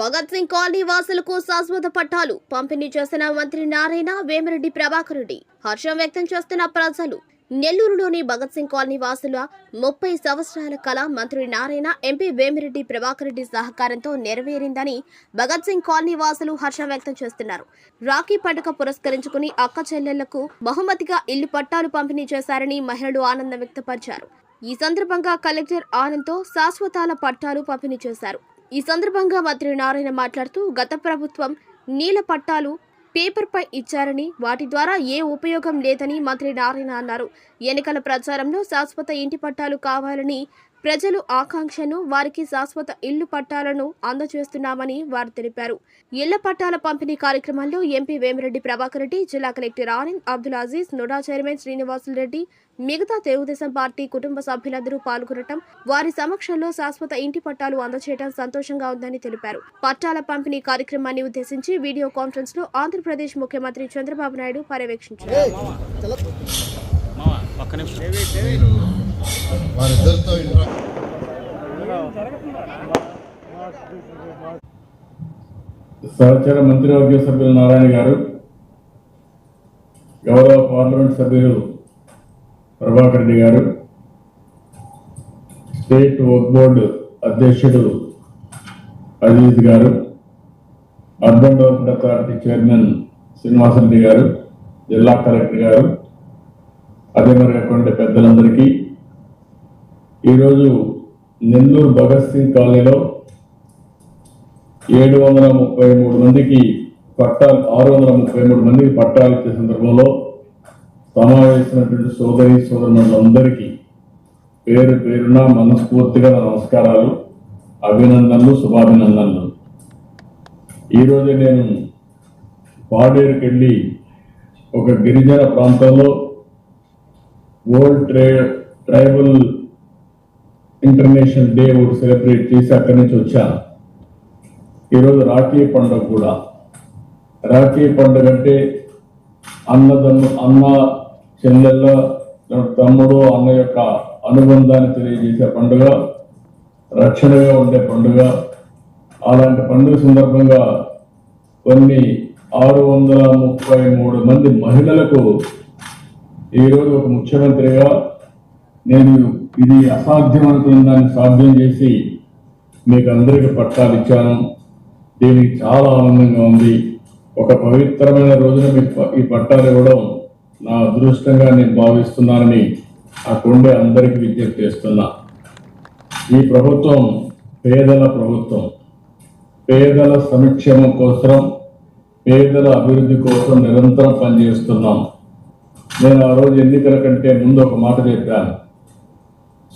Bhagat Singh colony వాసులకు శాశ్వత పట్టాలు పంపిణీ చేసిన మంత్రి నారాయణ వేమిరెడ్డి ప్రభాకర్ రెడ్డి హర్షం వ్యక్తం చేస్తున్న ప్రజలు. నెల్లూరులోని భగత్ సింగ్ కాలనీ వాసుల ముప్పై సంవత్సరాల కళ మంత్రి నారాయణ ఎంపీ వేమిరెడ్డి ప్రభాకర్ రెడ్డి సహకారంతో నెరవేరిందని భగత్ సింగ్ కాలనీ వాసులు హర్షం వ్యక్తం చేస్తున్నారు. రాఖీ పండుగ పురస్కరించుకుని అక్క చెల్లెళ్ళకు బహుమతిగా ఇల్లు పట్టాలు పంపిణీ చేశారని మహిళలు ఆనందం వ్యక్తపరిచారు. ఈ సందర్భంగా కలెక్టర్ ఆనంద్తో శాశ్వతాల పట్టాలు పంపిణీ చేశారు. ఈ సందర్భంగా మంత్రి నారాయణ మాట్లాడుతూ గత ప్రభుత్వం నీల పట్టాలు పేపర్పై ఇచ్చారని వాటి ద్వారా ఏ ఉపయోగం లేదని మంత్రి నారాయణ అన్నారు. ఎన్నికల ప్రచారంలో శాశ్వత ఇంటి పట్టాలు కావాలని ప్రజలు ఆకాంక్షను వారికి శాశ్వత ఇల్లు పట్టాలను అందజేస్తున్నామని వారు తెలిపారు. ఇళ్ళ పట్టాల పంపిణీ కార్యక్రమంలో ఎంపీ వేమిరెడ్డి ప్రభాకర్ రెడ్డి జిల్లా కలెక్టర్ ఆనంద్ అబ్దుల్ అజీజ్ నుడా చైర్మన్ శ్రీనివాసులు రెడ్డి మిగతా తెలుగుదేశం పార్టీ కుటుంబ సభ్యులందరూ పాల్గొనటం వారి సమక్షంలో శాశ్వత ఇంటి పట్టాలు అందజేయడం సంతోషంగా ఉందని తెలిపారు. పట్టాల పంపిణీ కార్యక్రమాన్ని ఉద్దేశించి వీడియో కాన్ఫరెన్స్లో ఆంధ్రప్రదేశ్ ముఖ్యమంత్రి చంద్రబాబు నాయుడు పర్యవేక్షించారు. వారిద్దరితో సహచర మంత్రివర్గ సభ్యులు నారాయణ గారు గౌరవ పార్లమెంట్ సభ్యులు ప్రభాకర్ రెడ్డి గారు స్టేట్ వర్క్ బోర్డు అధ్యక్షుడు అజీజ్ గారు urban development authority chairman Srinivasa Reddy గారు జిల్లా కలెక్టర్ గారు అదే మరి అటువంటి పెద్దలందరికీ ఈరోజు నెల్లూరు భగత్ సింగ్ కాలనీలో ఏడు వందల ముప్పై మూడు మందికి పట్టాలు ఆరు వందల ముప్పై మూడు మందికి పట్టాలు ఇచ్చే సందర్భంలో సమావేశమైనటువంటి సోదరి సోదరులందరికీ పేరు పేరున మనస్ఫూర్తిగా నమస్కారాలు అభినందనలు శుభాభినందనలు. ఈరోజు నేను పాడేరుకి వెళ్ళి ఒక గిరిజన ప్రాంతంలో వరల్డ్ ట్రే ట్రైబల్ ఇంటర్నేషనల్ డే ఒకటి సెలబ్రేట్ చేసి అక్కడి నుంచి వచ్చాను ఈరోజు రాఖీ పండుగ కూడా. రాఖీ పండుగ అంటే అన్నదమ్ము అన్న చెల్లెళ్ళ తమ్ముడు అన్న యొక్క అనుబంధాన్ని తెలియజేసే పండుగ రక్షణగా ఉండే పండుగ. అలాంటి పండుగ సందర్భంగా కొన్ని ఆరు వందల ముప్పై మూడు మంది మహిళలకు ఈరోజు ఒక ముఖ్యమంత్రిగా నేను ఇది అసాధ్యం అనుకున్న దాన్ని సాధ్యం చేసి మీకు అందరికీ పట్టాలు ఇచ్చాను. దీనికి చాలా ఆనందంగా ఉంది. ఒక పవిత్రమైన రోజున మీకు ప- ఈ పట్టాలు ఇవ్వడం నా అదృష్టంగా నేను భావిస్తున్నానని ఆ కొండే అందరికీ విజ్ఞప్తి చేస్తున్నా. ఈ ప్రభుత్వం పేదల ప్రభుత్వం. పేదల సంక్షేమం కోసం పేదల అభివృద్ధి కోసం నిరంతరం పనిచేస్తున్నాం. నేను ఆ రోజు ఎన్నికల కంటే ముందు ఒక మాట చెప్పాను.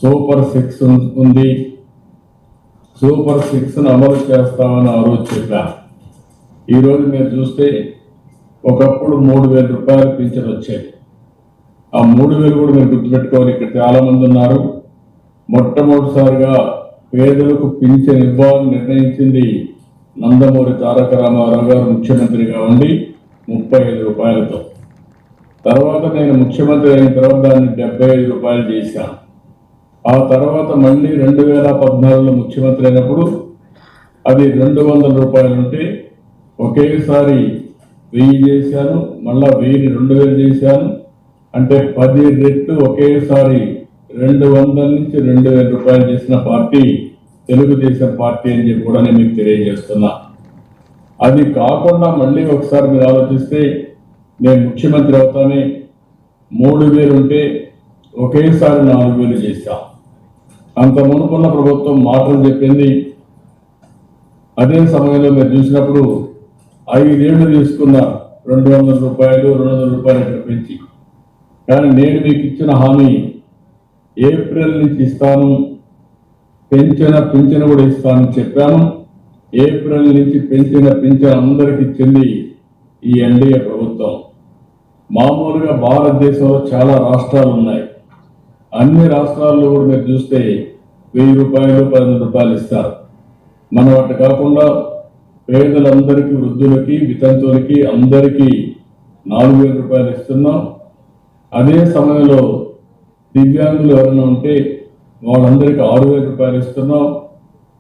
సూపర్ సిక్స్ ఉంది. సూపర్ సిక్స్ అమలు చేస్తామని ఆ రోజు చెప్పాను ఈరోజు మీరు చూస్తే ఒకప్పుడు మూడు వేల రూపాయలు పింఛన్ వచ్చేది. ఆ మూడు వేలు కూడా మీరు గుర్తుపెట్టుకోవాలి ఇక్కడ చాలామంది ఉన్నారు. మొట్టమొదటిసారిగా పేదలకు పింఛన్ ఇవ్వాలని నిర్ణయించింది నందమూరి తారక రామారావు గారు ముఖ్యమంత్రిగా ఉండి ముప్పై ఐదు రూపాయలతో. తర్వాత నేను ముఖ్యమంత్రి అయిన తర్వాత దాన్ని డెబ్బై ఐదు రూపాయలు చేశాను. ఆ తర్వాత మళ్ళీ రెండు వేల పద్నాలుగులో ముఖ్యమంత్రి అయినప్పుడు అది రెండు వందల రూపాయలు ఉంటే ఒకేసారి వెయ్యి చేశాను మళ్ళా వెయ్యిని రెండు వేలు చేశాను. అంటే పది రెట్లు ఒకేసారి రెండు వందల నుంచి రెండు వేల రూపాయలు చేసిన పార్టీ తెలుగుదేశం పార్టీ అని చెప్పి కూడా నేను మీకు తెలియజేస్తున్నా. అది కాకుండా మళ్ళీ ఒకసారి మీరు ఆలోచిస్తే నేను ముఖ్యమంత్రి అవుతానే మూడు వేలు ఉంటే ఒకేసారి నాలుగు వేలు చేశాం. అంత మునుకున్న ప్రభుత్వం మాటలు చెప్పింది. అదే సమయంలో మీరు చూసినప్పుడు ఐదేళ్ళు తీసుకున్న రెండు వందల రూపాయలు రెండు వందల రూపాయలు ఇట్లా పెంచి. కానీ నేను మీకు ఇచ్చిన హామీ ఏప్రిల్ నుంచి ఇస్తాను పెంచిన పింఛను కూడా ఇస్తానని చెప్పాను. ఏప్రిల్ నుంచి పెంచిన పింఛను అందరికి ఇచ్చింది ఈ ఎన్డీఏ ప్రభుత్వం. మామూలుగా భారతదేశంలో చాలా రాష్ట్రాలు ఉన్నాయి. అన్ని రాష్ట్రాల్లో కూడా మీరు చూస్తే వెయ్యి రూపాయలు పదిహేను రూపాయలు ఇస్తారు. మనం అటు కాకుండా పేదలందరికీ వృద్ధులకి వితంతువులకి అందరికీ నాలుగు వేల రూపాయలు ఇస్తున్నాం. అదే సమయంలో దివ్యాంగులు ఎవరైనా ఉంటే వాళ్ళందరికీ ఆరు వేల రూపాయలు ఇస్తున్నాం.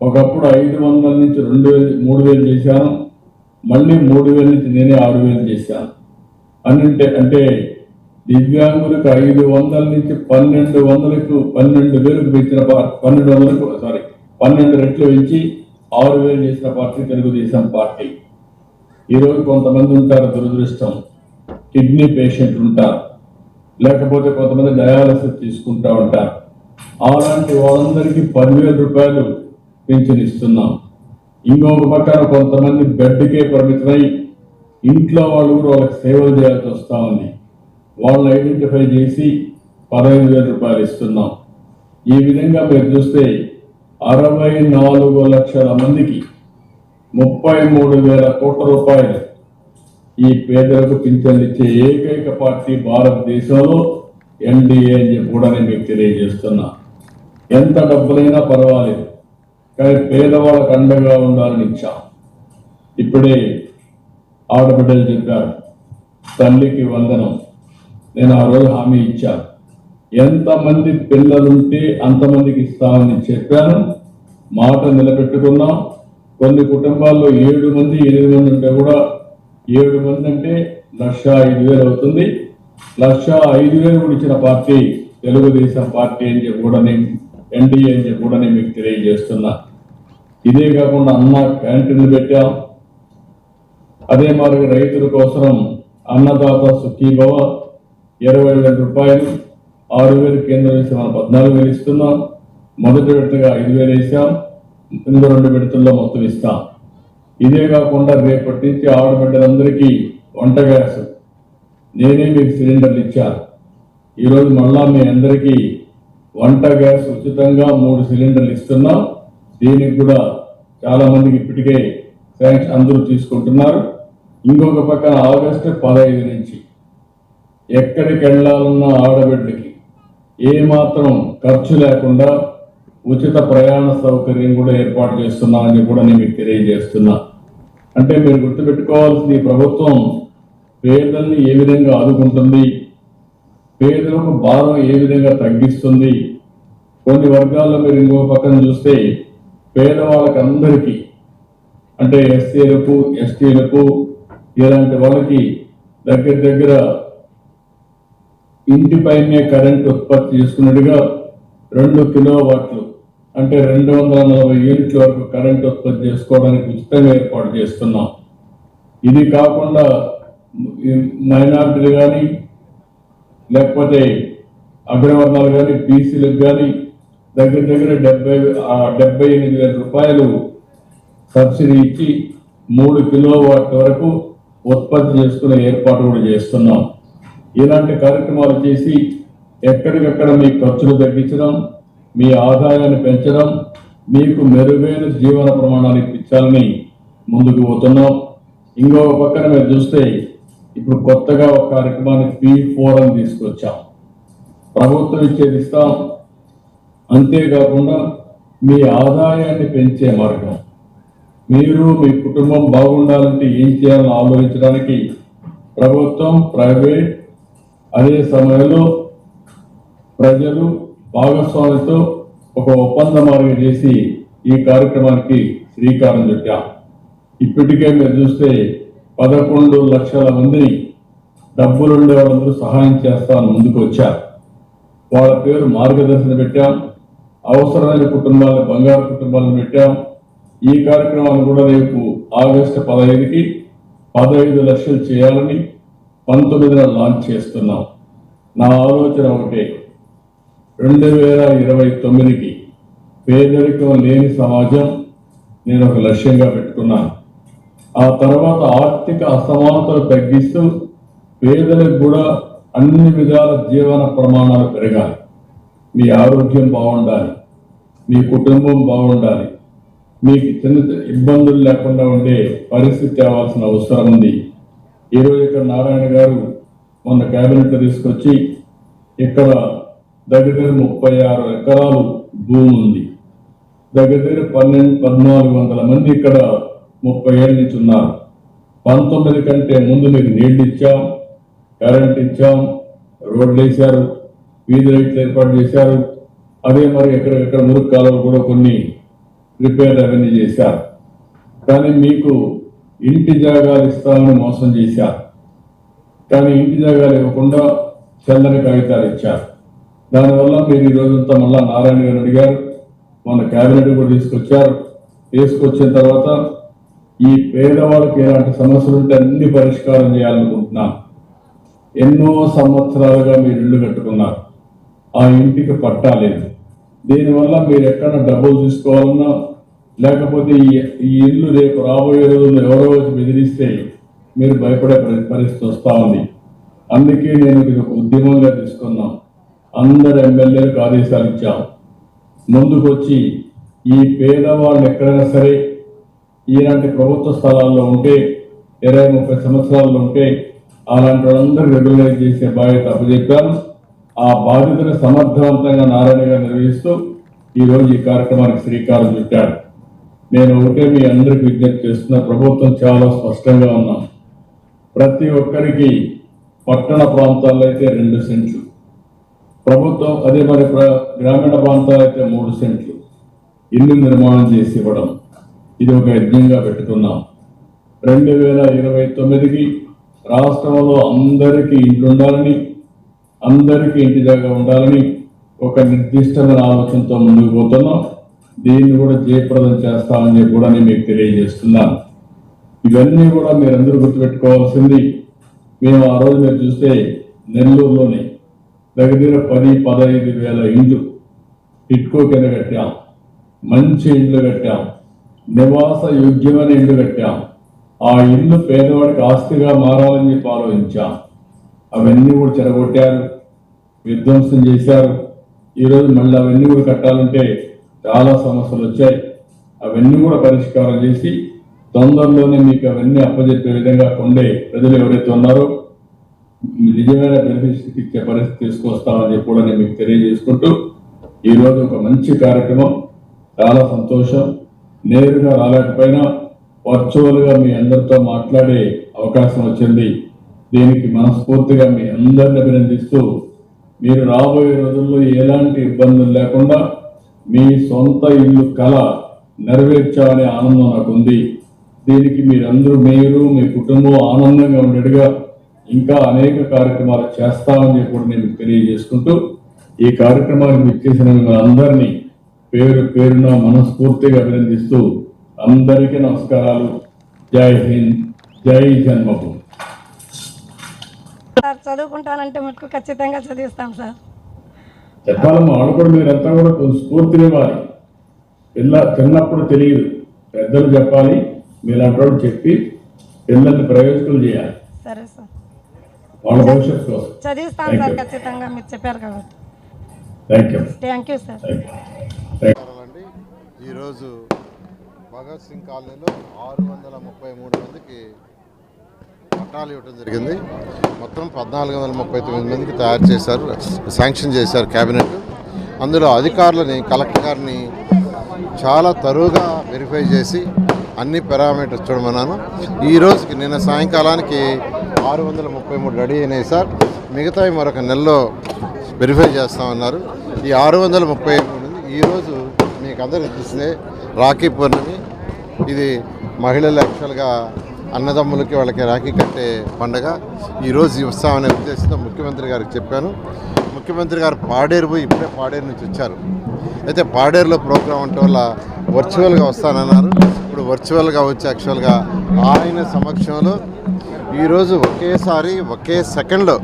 ఒకప్పుడు ఐదు వందల నుంచి రెండు వేలు మూడు వేలు చేశాను. మళ్ళీ మూడు వేల నుంచి నేనే ఆరు వేలు చేశాను. అంటే అంటే దివ్యాంగులకు ఐదు వందల నుంచి పన్నెండు వందలకు పన్నెండు వేలకు పెంచిన పన్నెండు వందలకు సారీ పన్నెండు రెట్లు పెంచి ఆరు వేలు చేసిన పార్టీ తెలుగుదేశం పార్టీ. ఈరోజు కొంతమంది ఉంటారు దురదృష్టం. కిడ్నీ పేషెంట్ ఉంటారు. లేకపోతే కొంతమంది డయాలసిస్ తీసుకుంటా ఉంటారు. అలాంటి వాళ్ళందరికీ పదివేల రూపాయలు పెన్షన్ ఇస్తున్నాం. ఇంకొక పక్కన కొంతమంది బెడ్కే పరిమితమై ఇంట్లో వాళ్ళు కూడా వాళ్ళకి సేవలు చేయాల్సి వస్తూ ఉంది. వాళ్ళు ఐడెంటిఫై చేసి పదహైదు వేల రూపాయలు ఇస్తున్నాం. ఈ విధంగా మీరు చూస్తే అరవై నాలుగు లక్షల మందికి ముప్పై మూడు వేల కోట్ల రూపాయలు ఈ పేదలకు పింఛన్లు ఇచ్చే ఏకైక పార్టీ భారతదేశంలో ఎన్డీఏ అని చెప్పి కూడా నేను మీకు తెలియజేస్తున్నా. ఎంత డబ్బులైనా పర్వాలేదు కానీ పేదవాళ్ళకు అండగా ఉండాలని ఇచ్చాం. ఇప్పుడే ఆడబిడ్డలు చెప్పారు తల్లికి వందనం. నేను ఆ రోజు హామీ ఇచ్చాను. ఎంతమంది పిల్లలుంటే అంతమందికి ఇస్తామని చెప్పాను. మాట నిలబెట్టుకున్నాం. కొన్ని కుటుంబాల్లో ఏడు మంది ఎనిమిది మంది ఉంటే కూడా ఏడు మంది అంటే లక్ష ఐదు వేలు అవుతుంది. లక్ష ఐదు వేలు కూడా ఇచ్చిన పార్టీ తెలుగుదేశం పార్టీ అని చెప్పి కూడా నేను ఎన్డీఏ అని చెప్పి కూడా నేను మీకు తెలియజేస్తున్నా. ఇదే కాకుండా అన్న క్యాంటీన్లు పెట్టాం. అదే మరి రైతుల కోసం అన్నదాత సుఖీభవ ఇరవై వేల రూపాయలు ఆరు వేలు కేంద్రం వేసి మనం పద్నాలుగు వేలు ఇస్తున్నాం. మొదటి విడతగా ఐదు వేలు వేసాం ఇందులో రెండు విడతల్లో మొత్తం ఇస్తాం. ఇదే కాకుండా రేపటి నుంచి ఆడబిడ్డలందరికీ వంట గ్యాస్. నేనే మీకు సిలిండర్లు ఇచ్చాను. ఈరోజు మళ్ళా మీ అందరికీ వంట గ్యాస్ ఉచితంగా మూడు సిలిండర్లు ఇస్తున్నాం. దీనికి కూడా చాలామందికి ఇప్పటికే శాంక్షన్ అందరూ తీసుకుంటున్నారు. ఇంకొక పక్కన ఆగస్టు పదహైదు నుంచి ఎక్కడికి వెళ్ళాలన్న ఆడబిడ్డకి ఏమాత్రం ఖర్చు లేకుండా ఉచిత ప్రయాణ సౌకర్యం కూడా ఏర్పాటు చేస్తున్నామని కూడా నేను మీకు తెలియజేస్తున్నా. అంటే మీరు గుర్తుపెట్టుకోవాల్సింది ప్రభుత్వం పేదల్ని ఏ విధంగా ఆదుకుంటుంది పేదలకు భారం ఏ విధంగా తగ్గిస్తుంది కొన్ని వర్గాల్లో మీరు ఇంకో పక్కన చూస్తే పేదవాళ్ళకి అందరికీ అంటే ఎస్సీలకు ఎస్టీలకు ఇలాంటి వాళ్ళకి దగ్గర దగ్గర ఇంటిపైనే కరెంట్ ఉత్పత్తి చేసుకున్నట్టుగా రెండు కిలోవాట్లు అంటే రెండు వందల నలభై యూనిట్ల వరకు కరెంట్ ఉత్పత్తి చేసుకోవడానికి ఉచితంగా ఏర్పాటు చేస్తున్నాం. ఇది కాకుండా మైనార్టీలు కానీ లేకపోతే అగ్రవర్ణాలు కానీ బీసీలకు కానీ దగ్గర దగ్గర డెబ్బై ఆ డెబ్బై ఎనిమిది వేల రూపాయలు సబ్సిడీ ఇచ్చి మూడు కిలోవాట్ వరకు ఉత్పత్తి చేసుకునే ఏర్పాటు కూడా చేస్తున్నాం. ఇలాంటి కార్యక్రమాలు చేసి ఎక్కడికక్కడ మీ ఖర్చులు తగ్గించడం మీ ఆదాయాన్ని పెంచడం మీకు మెరుగైన జీవన ప్రమాణాలు ఇప్పించాలని ముందుకు పోతున్నాం. ఇంకొక పక్కన మీరు చూస్తే ఇప్పుడు కొత్తగా ఒక కార్యక్రమాన్ని పీ ఫోర్ అని తీసుకొచ్చాం. ప్రభుత్వం ఇచ్చేది ఇస్తాం. అంతేకాకుండా మీ ఆదాయాన్ని పెంచే మార్గం. మీరు మీ కుటుంబం బాగుండాలంటే ఏం చేయాలని ఆలోచించడానికి ప్రభుత్వం ప్రైవేట్ అదే సమయంలో ప్రజలు భాగస్వామితో ఒక ఒప్పంద మార్గం చేసి ఈ కార్యక్రమానికి శ్రీకారం చుట్టాం. ఇప్పటికే మీరు చూస్తే పదకొండు లక్షల మందిని డబ్బులుండే వాళ్ళందరూ సహాయం చేస్తాను ముందుకు వచ్చారు. వాళ్ళ పేరు మార్గదర్శన పెట్టాం. అవసరమైన కుటుంబాలను బంగారు కుటుంబాలను పెట్టాం. ఈ కార్యక్రమాన్ని కూడా రేపు ఆగస్టు పదహైదుకి పదహైదు లక్షలు చేయాలని పంతొమ్మిదిన లాంచ్ చేస్తున్నాం. నా ఆలోచన ఒకటే. రెండు వేల ఇరవై తొమ్మిదికి పేదరికం లేని సమాజం నేను ఒక లక్ష్యంగా పెట్టుకున్నాను. ఆ తర్వాత ఆర్థిక అసమానతలు తగ్గిస్తూ పేదలకు కూడా అన్ని విధాల జీవన ప్రమాణాలు పెరగాలి. మీ ఆరోగ్యం బాగుండాలి. మీ కుటుంబం బాగుండాలి. మీకు చిన్న ఇబ్బందులు లేకుండా ఉండే పరిస్థితి తేవాల్సిన అవసరం ఉంది. ఈరోజు ఇక్కడ నారాయణ గారు మొన్న క్యాబినెట్ తీసుకొచ్చి ఇక్కడ దగ్గర దగ్గర ముప్పై ఆరు ఎకరాలు భూమి ఉంది. దగ్గర దగ్గర పన్నెండు పద్నాలుగు వందల మంది ఇక్కడ ముప్పై ఏళ్ళ నుంచి ఉన్నారు. పంతొమ్మిది కంటే ముందు మీకు నీళ్ళు ఇచ్చాం కరెంట్ ఇచ్చాం రోడ్లు వేశారు వీధి లైట్లు ఏర్పాటు చేశారు. అదే మరి ఎక్కడ ఎక్కడ మురుగు కాలువలు కూడా కొన్ని రిపేర్ అవన్నీ చేశారు. కానీ మీకు ఇంటి జాగాలు ఇస్తామని మోసం చేశారు కానీ ఇంటి జాగాలు ఇవ్వకుండా చల్లని కాగితాలు ఇచ్చారు దానివల్ల మీరు ఈ రోజంతా మళ్ళా నారాయణ గారు అడిగారు. మన కేబినెట్ కూడా తీసుకొచ్చారు. తీసుకొచ్చిన తర్వాత ఈ పేదవాళ్ళకి ఎలాంటి సమస్యలు ఉంటే అన్ని పరిష్కారం చేయాలనుకుంటున్నాను ఎన్నో సంవత్సరాలుగా మీరు ఇల్లు కట్టుకున్నారు. ఆ ఇంటికి పట్టాలేదు దీనివల్ల మీరు ఎక్కడ డబ్బులు తీసుకోవాలన్నా లేకపోతే ఈ ఈ ఇల్లు రేపు రాబోయే రోజుల్లో ఎవరో వచ్చి బెదిరిస్తే మీరు భయపడే పరిస్థితి వస్తూ ఉంది. అందుకే నేను ఇది ఒక ఉద్యమంగా తీసుకున్నాం. అందరు ఎమ్మెల్యేలకు ఆదేశాలు ఇచ్చాం. ముందుకొచ్చి ఈ పేదవాళ్ళు ఎక్కడైనా సరే ఇలాంటి ప్రభుత్వ స్థలాల్లో ఉంటే ఇరవై ముప్పై సంవత్సరాల్లో ఉంటే అలాంటి వాళ్ళందరూ రెగ్యులైజ్ చేసే బాధ్యత అప్పచెప్పాను ఆ బాధ్యతను సమర్థవంతంగా నారాయణ గారు నిర్వహిస్తూ ఈరోజు ఈ కార్యక్రమానికి శ్రీకారం చుట్టాడు నేను ఒకటే మీ అందరికి విజ్ఞప్తి చేస్తున్న ప్రభుత్వం చాలా స్పష్టంగా ఉన్నాం. ప్రతి ఒక్కరికి పట్టణ ప్రాంతాల్లో అయితే రెండు సెంట్లు. ప్రభుత్వం అదే మరి గ్రామీణ ప్రాంతాలు అయితే మూడు సెంట్లు. ఇల్లు నిర్మాణం చేసి ఇవ్వడం. ఇది ఒక యజ్ఞంగా పెట్టుకున్నాం. రెండు వేల ఇరవై తొమ్మిదికి రాష్ట్రంలో అందరికీ ఇంటి ఉండాలని అందరికీ ఇంటి జాగా ఉండాలని ఒక నిర్దిష్టమైన ఆలోచనతో ముందుకు పోతున్నాం. దీన్ని కూడా జయప్రదం చేస్తామని కూడా నేను మీకు తెలియజేస్తున్నాను. ఇవన్నీ కూడా మీరందరూ గుర్తుపెట్టుకోవాల్సింది. మేము ఆ రోజు మీరు చూస్తే నెల్లూరులోని దగ్గర దగ్గర పది పదహైదు వేల ఇండ్లు ఇట్కో కింద కట్టాం. మంచి ఇండ్లు కట్టాం. నివాస యోగ్యమైన ఇండ్లు కట్టాం. ఆ ఇల్లు పేదవాడికి ఆస్తిగా మారాలని చెప్పి ఆలోచించాం. అవన్నీ కూడా చెరగొట్టారు. విధ్వంసం చేశారు. ఈరోజు మళ్ళీ అవన్నీ కూడా కట్టాలంటే చాలా సమస్యలు వచ్చాయి. అవన్నీ కూడా పరిష్కారం చేసి తొందరలోనే మీకు అవన్నీ అప్పజెప్పే విధంగా కొండే ప్రజలు ఎవరైతే ఉన్నారో నిజమైన బెనిఫిట్స్ ఇచ్చే పరిస్థితి తీసుకొస్తామని చెప్పి కూడా నేను మీకు తెలియజేసుకుంటూ ఈరోజు ఒక మంచి కార్యక్రమం. చాలా సంతోషం. నేరుగా రాలేకపోయినా వర్చువల్గా మీ అందరితో మాట్లాడే అవకాశం వచ్చింది. దీనికి మనస్ఫూర్తిగా మీ అందరిని అభినందిస్తూ మీరు రాబోయే రోజుల్లో ఎలాంటి ఇబ్బందులు లేకుండా మీ సొంత ఇల్లు కళ నెరవేర్చాలనే ఆనందం నాకుంది. దీనికి మీరందరూ మీరు మీ కుటుంబం ఆనందంగా ఉండేట్టుగా ఇంకా అనేక కార్యక్రమాలు చేస్తామని చెప్పి కూడా నేను తెలియజేసుకుంటూ ఈ కార్యక్రమానికి చేసిన మిమ్మల్ని అందరినీ పేరు పేరున మనస్ఫూర్తిగా అభినందిస్తూ అందరికీ నమస్కారాలు. జై హింద్ జై జన్మభూమి. సార్ చదువుకుంటానంటే మటుకు ఖచ్చితంగా చదివిస్తాం సార్. చెప్పాలమ్మా వాళ్ళు కూడా మీరంతా కూడా కొంచెం స్ఫూర్తిని ఇవ్వాలి. పిల్ల చిన్నప్పుడు తెలియదు. పెద్దలు చెప్పాలి మీలాంటి వాళ్ళు చెప్పి పిల్లల్ని ప్రయోజకులు చేయాలి. సరే సార్. వాళ్ళ భవిష్యత్తు కోసం. సార్. ఖచ్చితంగా మీరు చెప్పారు కాబట్టి. Thank you thank you sir ఈరోజు భగత్ సింగ్ కాలనీలో ఆరు వందల ముప్పై మూడు మందికి పట్టాలు ఇవ్వడం జరిగింది. మొత్తం పద్నాలుగు వందల ముప్పై తొమ్మిది మందికి తయారు చేశారు శాంక్షన్ చేశారు క్యాబినెట్. అందులో అధికారులని కలెక్టర్ గారిని చాలా తరువుగా వెరిఫై చేసి అన్ని పారామీటర్స్ చూడమన్నాను. ఈ రోజుకి నిన్న సాయంకాలానికి ఆరు వందల ముప్పై మూడు రెడీ అయినాయి సార్. మిగతావి మరొక నెలలో వెరిఫై చేస్తామన్నారు. ఈ ఆరు వందల ముప్పై మూడు ఈరోజు మీకు అందరికీ తెలిసిందే రాఖీ పౌర్ణమి. ఇది మహిళలు యాక్చువల్గా అన్నదమ్ములకి వాళ్ళకి రాఖీ కట్టే పండగ ఈరోజు ఇస్తామనే ఉద్దేశంతో ముఖ్యమంత్రి గారికి చెప్పాను. ముఖ్యమంత్రి గారు పాడేరు పోయి ఇప్పుడే పాడేరు నుంచి వచ్చారు. అయితే పాడేరులో ప్రోగ్రాం ఉండటం వల్ల వర్చువల్గా వస్తానన్నారు. ఇప్పుడు వర్చువల్గా వచ్చి యాక్చువల్గా ఆయన సమక్షంలో ఈరోజు ఒకేసారి ఒకే సెకండ్లో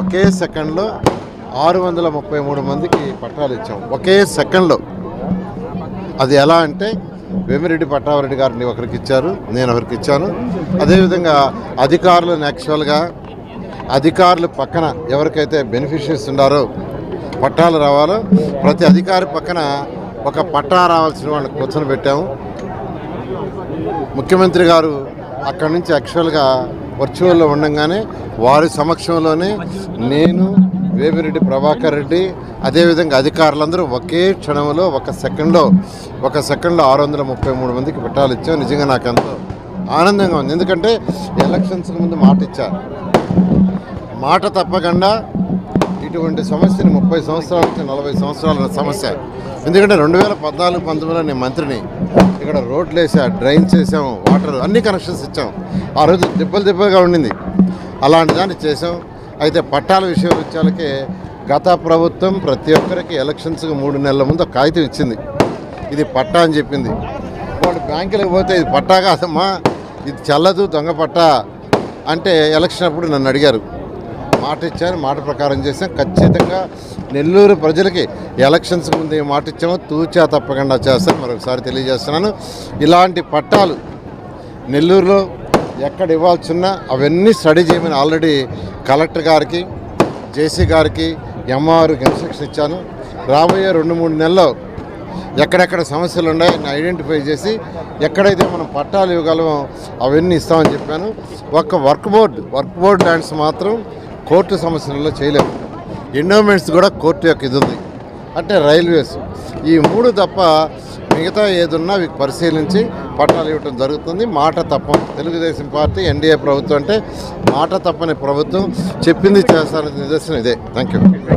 ఒకే సెకండ్లో ఆరు వందల ముప్పై మూడు మందికి పట్టాలు ఇచ్చాం. ఒకే సెకండ్లో. అది ఎలా అంటే వేమిరెడ్డి పట్టాభిరెడ్డి గారిని ఒకరికి ఇచ్చారు నేను ఒకరికి ఇచ్చాను. అదేవిధంగా అధికారులను యాక్చువల్గా అధికారులు పక్కన ఎవరికైతే బెనిఫిషరీస్ ఉన్నారో పట్టాలు రావాలో ప్రతి అధికారి పక్కన ఒక పట్టా రావాల్సిన వాళ్ళని కూర్చొని పెట్టాము. ముఖ్యమంత్రి గారు అక్కడి నుంచి యాక్చువల్గా వర్చువల్లో ఉండగానే వారి సమక్షంలోనే నేను వేమిరెడ్డి ప్రభాకర్ రెడ్డి అదేవిధంగా అధికారులందరూ ఒకే క్షణంలో ఒక సెకండ్లో ఒక సెకండ్లో ఆరు వందల ముప్పై మూడు మందికి పెట్టాలు ఇచ్చాం నిజంగా నాకు ఎంతో ఆనందంగా ఉంది. ఎందుకంటే ఎలక్షన్స్ ముందు మాట ఇచ్చారు. మాట తప్పకుండా ఇటువంటి సమస్యని ముప్పై సంవత్సరాల నుంచి నలభై సంవత్సరాల సమస్య. ఎందుకంటే రెండు వేల పద్నాలుగు పంతొమ్మిదిలో నేను మంత్రిని. ఇక్కడ రోడ్లు వేసా డ్రైన్స్ వేసాము వాటర్ అన్ని కనెక్షన్స్ ఇచ్చాం. ఆ రోజు దెబ్బలు దెబ్బలుగా ఉండింది. అలాంటి దాన్ని చేసాం అయితే పట్టాల విషయం వచ్చేలకే గత ప్రభుత్వం ప్రతి ఒక్కరికి ఎలక్షన్స్కి మూడు నెలల ముందు కాగితం ఇచ్చింది. ఇది పట్టా అని చెప్పింది. వాళ్ళు బ్యాంకులకు పోతే ఇది పట్టా కాదమ్మా ఇది చల్లదు దొంగ పట్టా అంటే ఎలక్షన్ అప్పుడు నన్ను అడిగారు. మాట ఇచ్చాను మాట ప్రకారం చేసాం ఖచ్చితంగా నెల్లూరు ప్రజలకి ఎలక్షన్స్ ముందు ఏ మాట ఇచ్చామో తూచా తప్పకుండా చేస్తాను. మరొకసారి తెలియజేస్తున్నాను. ఇలాంటి పట్టాలు నెల్లూరులో ఎక్కడ ఇవ్వాల్సి ఉన్నా అవన్నీ స్టడీ చేయమని ఆల్రెడీ కలెక్టర్ గారికి జేసీ గారికి ఎంఆర్కి ఇన్స్ట్రక్షన్ ఇచ్చాను. రాబోయే రెండు మూడు నెలల్లో ఎక్కడెక్కడ సమస్యలు ఉన్నాయని ఐడెంటిఫై చేసి ఎక్కడైతే మనం పట్టాలు ఇవ్వగలమో అవన్నీ ఇస్తామని చెప్పాను. ఒక్క work board work board lands మాత్రం కోర్టు సమస్యలలో చేయలేము. ఎండోమెంట్స్ కూడా కోర్టు యొక్క ఇది ఉంది. అంటే రైల్వేస్. ఈ మూడు తప్ప మిగతా ఏదున్నా అవి పరిశీలించి పట్టాలు ఇవ్వటం జరుగుతుంది. మాట తప్పం. తెలుగుదేశం పార్టీ ఎన్డీఏ ప్రభుత్వం అంటే మాట తప్పని ప్రభుత్వం చెప్పింది చేస్తారని నిదర్శనం ఇదే. Thank you